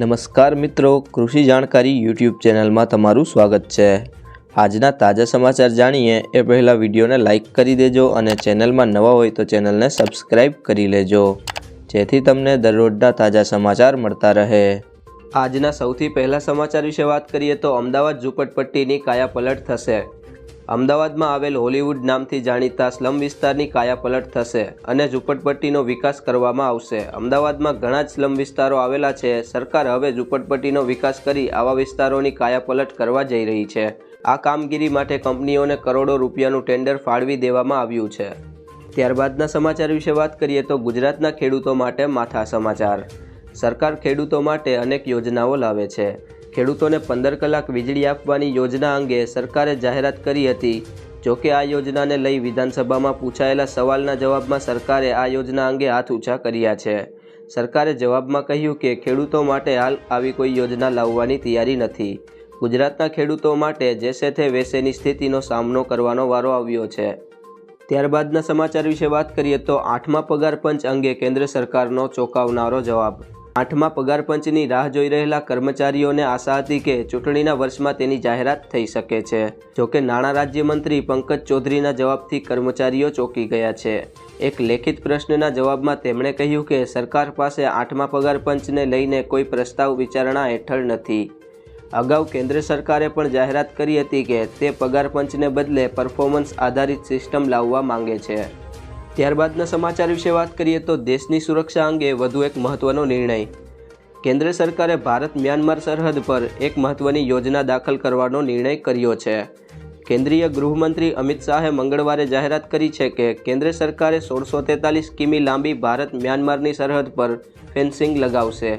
નમસ્કાર મિત્રો, કૃષિ જાણકારી યુટ્યુબ ચેનલમાં તમારું સ્વાગત છે. આજના તાજા સમાચાર જાણીએ એ પહેલાં વિડીયોને લાઇક કરી દેજો અને ચેનલમાં નવા હોય તો ચેનલને સબસ્ક્રાઇબ કરી લેજો, જેથી તમને દરરોજના તાજા સમાચાર મળતા રહે. આજના સૌથી પહેલા સમાચાર વિશે વાત કરીએ તો અમદાવાદ ઝૂંપડપટ્ટીની કાયાપલટ થશે. અમદાવાદમાં આવેલ હોલિવૂડ નામથી જાણીતા સ્લમ વિસ્તારની કાયાપલટ થશે અને ઝૂંપડપટ્ટીનો વિકાસ કરવામાં આવશે. અમદાવાદમાં ઘણા જ સ્લમ વિસ્તારો આવેલા છે. સરકાર હવે ઝૂંપડપટ્ટીનો વિકાસ કરી આવા વિસ્તારોની કાયાપલટ કરવા જઈ રહી છે. આ કામગીરી માટે કંપનીઓને કરોડો રૂપિયાનું ટેન્ડર ફાળવી દેવામાં આવ્યું છે. ત્યારબાદના સમાચાર વિશે વાત કરીએ તો ગુજરાતના ખેડૂતો માટે માથા સમાચાર. સરકાર ખેડૂતો માટે અનેક યોજનાઓ લાવે છે. ખેડૂતોને પંદર કલાક વીજળી આપવાની યોજના અંગે સરકારે જાહેરાત કરી હતી. જોકે આ યોજનાને લઈ વિધાનસભામાં પૂછાયેલા સવાલના જવાબમાં સરકારે આ યોજના અંગે હાથ ઊંચા કર્યા છે. સરકારે જવાબમાં કહ્યું કે ખેડૂતો માટે હાલ આવી કોઈ યોજના લાવવાની તૈયારી નથી. ગુજરાતના ખેડૂતો માટે જેસે તે વેસેની સ્થિતિનો સામનો કરવાનો વારો આવ્યો છે. ત્યારબાદના સમાચાર વિશે વાત કરીએ તો આઠમા પગાર પંચ અંગે કેન્દ્ર સરકારનો ચોંકાવનારો જવાબ. આઠમા પગાર પંચની રાહ જોઈ રહેલા કર્મચારીઓને આશા હતી કે ચૂંટણીના વર્ષમાં તેની જાહેરાત થઈ શકે છે. જોકે નાણાં રાજ્યમંત્રી પંકજ ચૌધરીના જવાબથી કર્મચારીઓ ચોંકી ગયા છે. એક લેખિત પ્રશ્નના જવાબમાં તેમણે કહ્યું કે સરકાર પાસે આઠમા પગાર પંચને લઈને કોઈ પ્રસ્તાવ વિચારણા હેઠળ નથી. અગાઉ કેન્દ્ર સરકારે પણ જાહેરાત કરી હતી કે તે પગાર પંચને બદલે પરફોર્મન્સ આધારિત સિસ્ટમ લાવવા માંગે છે. ત્યારબાદના સમાચાર વિશે વાત કરીએ તો દેશની સુરક્ષા અંગે વધુ એક મહત્વનો નિર્ણય. કેન્દ્ર સરકારે ભારત મ્યાનમાર સરહદ પર એક મહત્વની યોજના દાખલ કરવાનો નિર્ણય કર્યો છે. કેન્દ્રીય ગૃહમંત્રી અમિત શાહે મંગળવારે જાહેરાત કરી છે કે કેન્દ્ર સરકારે સોળસો તેતાલીસ કિમી લાંબી ભારત મ્યાનમારની સરહદ પર ફેન્સિંગ લગાવશે.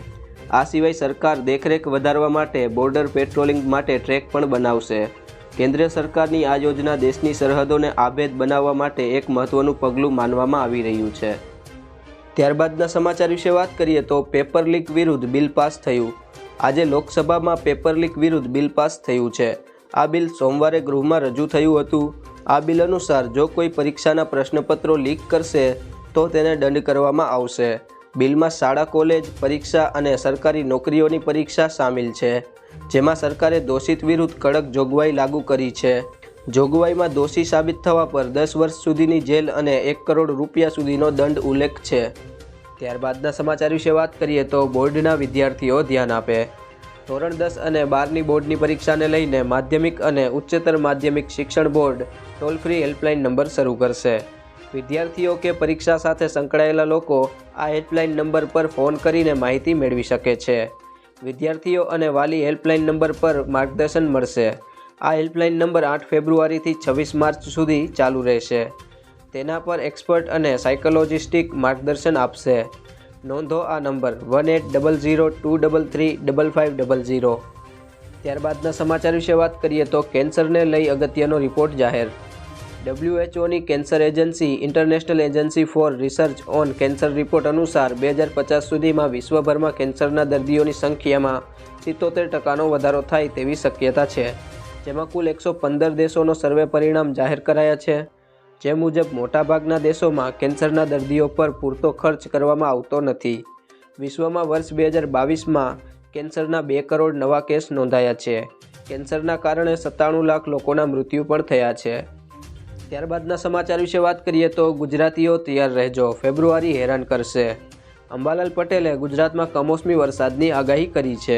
આ સિવાય સરકાર દેખરેખ વધારવા માટે બોર્ડર પેટ્રોલિંગ માટે ટ્રેક પણ બનાવશે. કેન્દ્ર સરકારની આ યોજના દેશની સરહદોને આભેદ બનાવવા માટે એક મહત્વનું પગલું માનવામાં આવી રહ્યું છે. ત્યારબાદના સમાચાર વિશે વાત કરીએ તો પેપર લીક વિરુદ્ધ બિલ પાસ થયું. આજે લોકસભામાં પેપર લીક વિરુદ્ધ બિલ પાસ થયું છે. આ બિલ સોમવારે ગૃહમાં રજૂ થયું હતું. આ બિલ અનુસાર જો કોઈ પરીક્ષાના પ્રશ્નપત્રો લીક કરશે, તો તેને દંડ કરવામાં આવશે. બિલમાં શાળા, કોલેજ, પરીક્ષા અને સરકારી નોકરીઓની પરીક્ષા સામેલ છે, જેમાં સરકારે દોષિત વિરુદ્ધ કડક જોગવાઈ લાગુ કરી છે. જોગવાઈમાં દોષી સાબિત થવા પર દસ વર્ષ સુધીની જેલ અને એક કરોડ રૂપિયા સુધીનો દંડ ઉલ્લેખ છે. ત્યારબાદના સમાચાર વિશે વાત કરીએ તો બોર્ડના વિદ્યાર્થીઓ ધ્યાન આપે. ધોરણ દસ અને બારની બોર્ડની પરીક્ષાને લઈને માધ્યમિક અને ઉચ્ચતર માધ્યમિક શિક્ષણ board toll free helpline number શરૂ કરશે. વિદ્યાર્થીઓ કે પરીક્ષા સાથે સંકળાયેલા લોકો આ હેલ્પલાઇન નંબર પર ફોન કરીને માહિતી મેળવી શકે છે. વિદ્યાર્થીઓ અને વાલી હેલ્પલાઇન નંબર પર માર્ગદર્શન મળશે. આ હેલ્પલાઇન નંબર આઠ ફેબ્રુઆરીથી છવ્વીસ માર્ચ સુધી ચાલુ રહેશે. તેના પર એક્સપર્ટ અને સાયકોલોજિસ્ટિક માર્ગદર્શન આપશે. નોંધો આ number one eight double zero two double three double five double zero. ત્યારબાદના સમાચાર વિશે વાત કરીએ તો કેન્સરને લઈ અગત્યનો રિપોર્ટ જાહેર. ડબ્લ્યુએચઓની cancer agency international agency for research on cancer report અનુસાર બે હજાર પચાસ સુધીમાં વિશ્વભરમાં કેન્સરના દર્દીઓની સંખ્યામાં સિત્તોતેર ટકાનો વધારો થાય તેવી શક્યતા છે. જેમાં કુલ એકસો પંદર દેશોનો સર્વે પરિણામ જાહેર કરાયા છે. જે મુજબ, મોટાભાગના દેશોમાં કેન્સરના દર્દીઓ પર પૂરતો ખર્ચ કરવામાં આવતો નથી. વિશ્વમાં વર્ષ બે હજાર બાવીસમાં કેન્સરના બે કરોડ નવા કેસ નોંધાયા છે. કેન્સરના કારણે સત્તાણું લાખ લોકોના મૃત્યુ પણ થયા છે. ત્યારબાદના સમાચાર વિશે વાત કરીએ તો ગુજરાતીઓ તૈયાર રહેજો. ફેબ્રુઆરી હેરાન કરશે. અંબાલાલ પટેલે ગુજરાતમાં કમોસમી વરસાદની આગાહી કરી છે.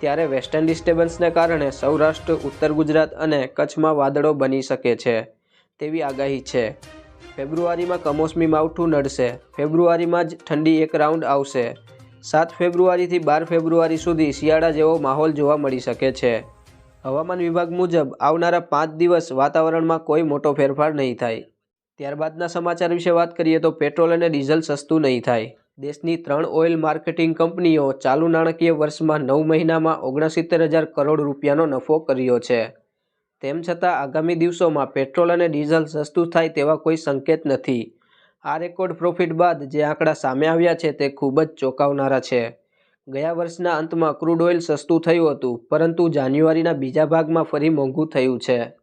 ત્યારે વેસ્ટર્ન ડિસ્ટર્બન્સને કારણે સૌરાષ્ટ્ર, ઉત્તર ગુજરાત અને કચ્છમાં વાદળો બની શકે છે તેવી આગાહી છે. ફેબ્રુઆરીમાં કમોસમી માવઠું નડશે. ફેબ્રુઆરીમાં જ ઠંડી એક રાઉન્ડ આવશે. સાત ફેબ્રુઆરીથી બાર ફેબ્રુઆરી સુધી શિયાળા જેવો માહોલ જોવા મળી શકે છે. હવામાન વિભાગ મુજબ આવનારા પાંચ દિવસ વાતાવરણમાં કોઈ મોટો ફેરફાર નહીં થાય. ત્યારબાદના સમાચાર વિશે વાત કરીએ તો પેટ્રોલ અને ડીઝલ સસ્તું નહીં થાય. દેશની ત્રણ ઓઇલ માર્કેટિંગ કંપનીઓ ચાલુ નાણાકીય વર્ષમાં નવ મહિનામાં ઓગણસિત્તેર હજાર કરોડ રૂપિયાનો નફો કર્યો છે. તેમ છતાં આગામી દિવસોમાં પેટ્રોલ અને ડીઝલ સસ્તું થાય તેવા કોઈ સંકેત નથી. આ રેકોર્ડ પ્રોફિટ બાદ જે આંકડા સામે આવ્યા છે તે ખૂબ જ ચોંકાવનારા છે. ગયા વર્ષના અંતમાં ક્રૂડ ઓઇલ સસ્તું થયું હતું, પરંતુ જાન્યુઆરીના બીજા ભાગમાં ફરી મોંઘું થયું છે.